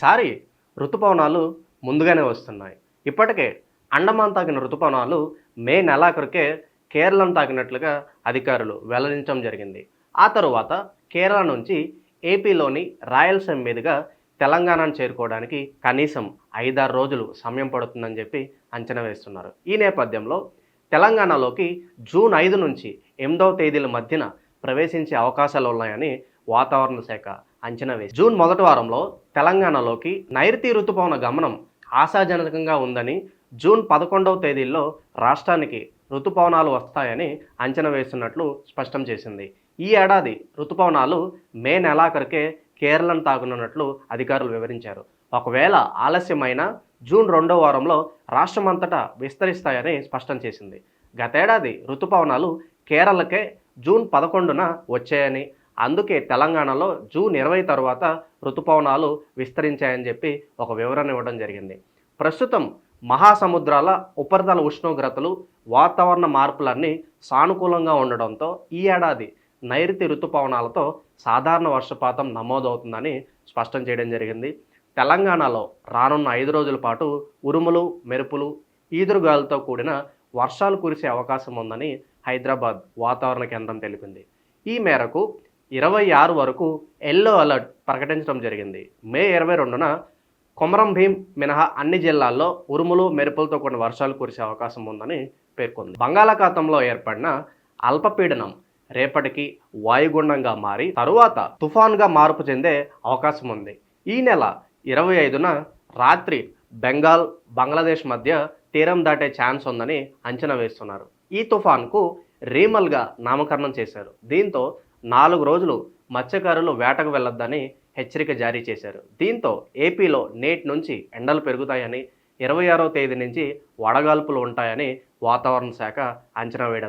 ఈసారి ఋతుపవనాలు ముందుగానే వస్తున్నాయి. ఇప్పటికే అండమాన్ తాకిన ఋతుపవనాలు మే నెలాఖరుకే కేరళను తాకినట్లుగా అధికారులు వెల్లడించడం జరిగింది. ఆ తరువాత కేరళ నుంచి ఏపీలోని రాయలసీమ మీదుగా తెలంగాణను చేరుకోవడానికి కనీసం ఐదారు రోజులు సమయం పడుతుందని చెప్పి అంచనా వేస్తున్నారు. ఈ నేపథ్యంలో తెలంగాణలోకి జూన్ ఐదు నుంచి ఎనిమిదవ తేదీల మధ్యన ప్రవేశించే అవకాశాలు ఉన్నాయని వాతావరణ శాఖ అంచనా వేసి. జూన్ మొదటి వారంలో తెలంగాణలోకి నైరుతి ఋతుపవన గమనం ఆశాజనకంగా ఉందని జూన్ పదకొండవ తేదీల్లో రాష్ట్రానికి ఋతుపవనాలు వస్తాయని అంచనా వేస్తున్నట్లు స్పష్టం చేసింది. ఈ ఏడాది ఋతుపవనాలు మే నెలాఖరికే కేరళను తాకునున్నట్లు అధికారులు వివరించారు. ఒకవేళ ఆలస్యమైన జూన్ రెండో వారంలో రాష్ట్రమంతటా విస్తరిస్తాయని స్పష్టం చేసింది. గతేడాది ఋతుపవనాలు కేరళకే జూన్ పదకొండున వచ్చాయని అందుకే తెలంగాణలో జూన్ ఇరవై తర్వాత ఋతుపవనాలు విస్తరించాయని చెప్పి ఒక వివరణ ఇవ్వడం జరిగింది. ప్రస్తుతం మహాసముద్రాల ఉపరితల ఉష్ణోగ్రతలు వాతావరణ మార్పులన్నీ సానుకూలంగా ఉండడంతో ఈ ఏడాది నైరుతి ఋతుపవనాలతో సాధారణ వర్షపాతం నమోదవుతుందని స్పష్టం చేయడం జరిగింది. తెలంగాణలో రానున్న ఐదు రోజుల పాటు ఉరుములు మెరుపులు ఈదురుగాలులతో కూడిన వర్షాలు కురిసే అవకాశం ఉందని హైదరాబాద్ వాతావరణ కేంద్రం తెలిపింది. ఈ మేరకు ఇరవై ఆరు వరకు ఎల్లో అలర్ట్ ప్రకటించడం జరిగింది. మే ఇరవై రెండున కొమరం భీం మినహా అన్ని జిల్లాల్లో ఉరుములు మెరుపులతో కూడిన వర్షాలు కురిసే అవకాశం ఉందని పేర్కొంది. బంగాళాఖాతంలో ఏర్పడిన అల్పపీడనం రేపటికి వాయుగుండంగా మారి తరువాత తుఫాన్గా మార్పు చెందే అవకాశం ఉంది. ఈ నెల ఇరవై ఐదున రాత్రి బెంగాల్ బంగ్లాదేశ్ మధ్య తీరం దాటే ఛాన్స్ ఉందని అంచనా వేస్తున్నారు. ఈ తుఫాన్కు రీమల్గా నామకరణం చేశారు. దీంతో నాలుగు రోజులు మత్స్యకారులు వేటకు వెళ్ళొద్దని హెచ్చరిక జారీ చేశారు. దీంతో ఏపీలో నేటి నుంచి ఎండలు పెరుగుతాయని ఇరవై ఆరో తేదీ నుంచి వడగాల్పులు ఉంటాయని వాతావరణ శాఖ అంచనా వేయడం